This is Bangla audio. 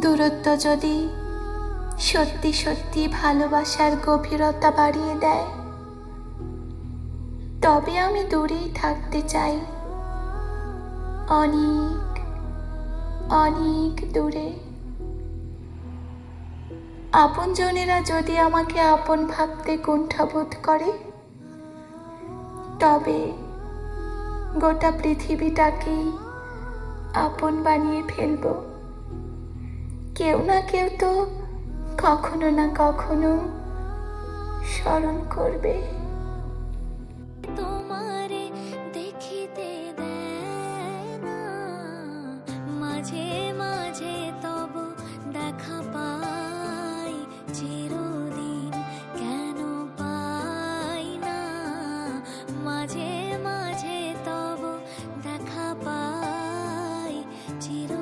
দূরত্ব যদি সত্যি সত্যি ভালোবাসার গভীরতা বাড়িয়ে দেয়, তবে আমি দূরেই থাকতে চাই। অনেক অনেক দূরে। আপনজনেরা যদি আমাকে আপন ভাবতে কুণ্ঠাবোধ করে, তবে গোটা পৃথিবীটাকেই আপন বানিয়ে ফেলব। কেউ না কেউ তো কখনো না কখনো স্মরণ করবে। তোমারে দেখিতে না, মাঝে মাঝে দেখা পাই, চিরদিন কেন পাই না, মাঝে মাঝে তব দেখা পাই, চির